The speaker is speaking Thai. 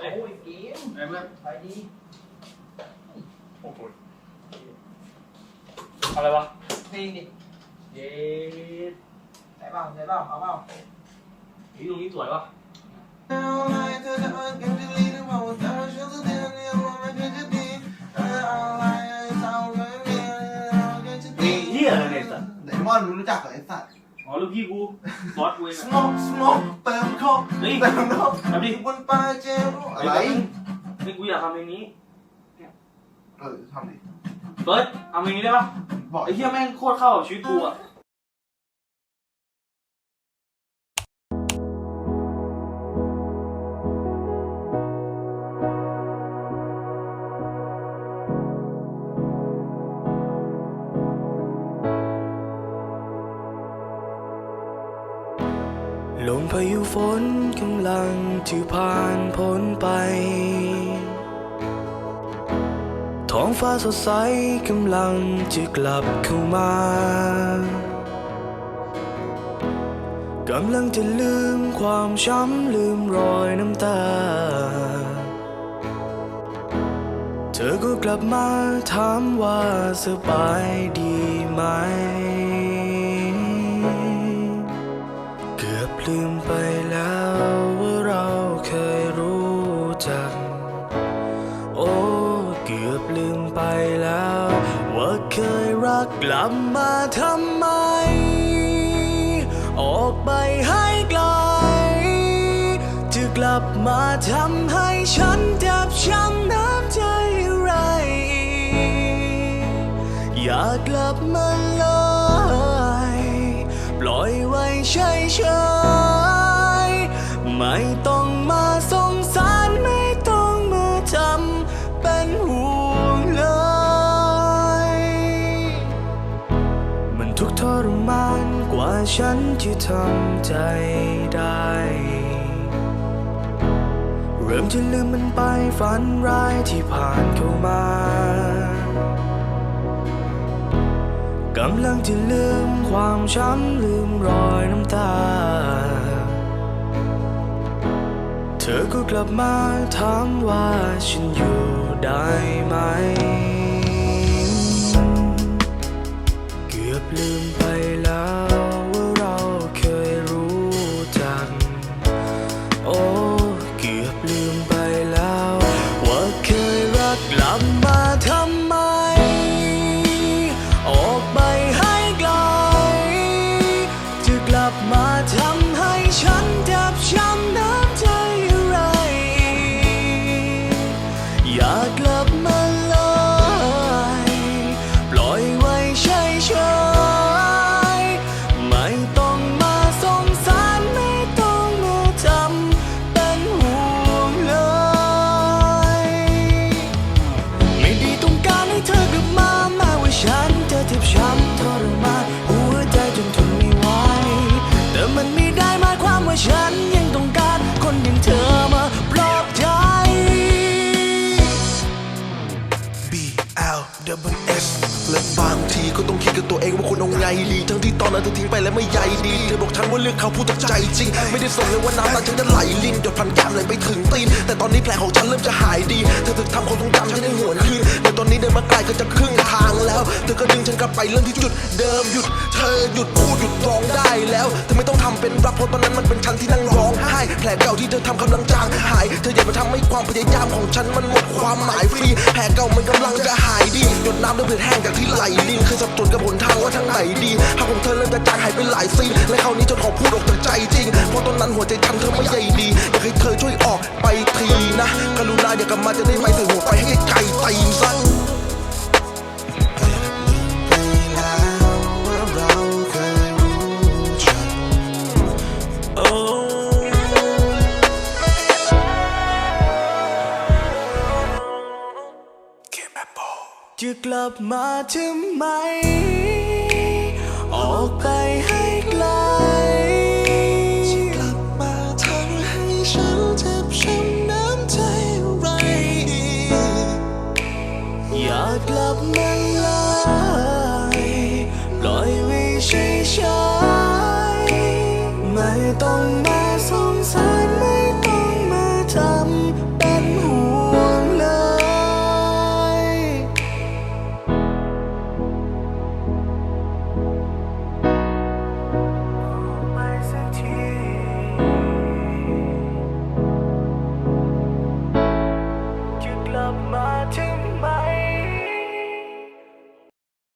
เพื่อนไปดีโอ้โหอะไรวะเพลงดิเย็ดใส่เปล่าใส่เปล่าเอาเปล่านี่ตรงนี้สวยวะนี่เฮียอะไรเนี่ยสัตว์ไดมอนด์มึงรู้จักเหรอไอ้สัตว์อ๋อ ลูกพี่กูบอสกูเองสอะ โมกสโมกเติมโคกเฮ้ยเติมโคกแบบนี้บนปลาเจลอะไรนี่กูอยากทำเพลงนี้เออทำดิเบิร์ดเอาเพลงนี้ได้ปะบอกไอ้เฮียแม่งโคตรเข้ากับชีวิตกูอะ พายุฝนกำลังจะผ่านพ้นไป ท้องฟ้าสดใสกำลังจะกลับเข้ามากำลังจะลืมความช้ำลืมรอยน้ำตา เธอก็กลับมาถามว่าสบายดีไหม กือบลืมไปแล้ว ว่าเคยรักกลับมาทำไม ออกไปให้ไกล จะกลับมาทำให้ฉันเจ็บช้ำน้ำใจอะไร อยากกลับมาเลย รมานกว่าฉันจะทำใจได้ เริ่มจะลืมมันไปฝันร้ายที่ผ่านเข้ามากำลังจะลืมความช้ำลืมรอยน้ำตา เธอก็กลับมาถามว่าฉันอยู่ได้ไหม ลั ว่าฉันยังต้องการคนอย่างเธอมาปลอบใจ B L W S และบางทีก็ต้องคิดกับตัวเองว่าคุณเอาไงดีทั้งที่ตอนนั้นเธอทิ้งไปแล้วไม่ใยดีเธอบอกฉันว่าเลือกเขาพูดจากใจจริง ไม่ได้สนเลยว่าน้ำตาฉันจะไหลลินหยดพันแก้มเลยไปถึงตีน แต่ตอนนี้แผลของฉันเริ่มจะหายดี เธอถึงทำความทรงจำฉันให้หวนคืนแต่ตอนนี้เดินมาไกลก็จะครึ่ง แล้ว เธอก็ดึงฉันกลับไปเรื่องที่จุดเดิมหยุด เธอหยุดพูดหยุดร้องได้แล้ว เธอไม่ต้องทำเป็นรักเพราะตอนนั้นมันเป็นฉันที่นั่งร้องไห้แผลเก่าที่เธอทำกำลังจางหาย เธออย่ามาทำให้ความพยายามของฉันมันหมดความหมายฟรีแผลเก่ามันกำลังจะหายดีหยดน้ำด้วยเลือดแห้งจากที่ไหลลินเคยสับสนกับหนทางว่าทางไหนดีหากของเธอเริ่มจะจางหายไปหลายซีนและคราวนี้จนขอพูดออกจากใจจริงเพราะตอนนั้นหัวใจฉันเธอไม่ใยดีอยากให้เธอช่วยออกไปทีนะกรุณาอย่ากลับมาจะได้ไหมใส่หัวไปให้ไกลตีนซะ จะกลับมาทำไม ออกไปให้ไกลจะกลับมาทำให้ฉันเจ็บช้ำน้ำใจไรอยากกลับมาเลยปล่อยไว้เฉยๆไม่ต้องมา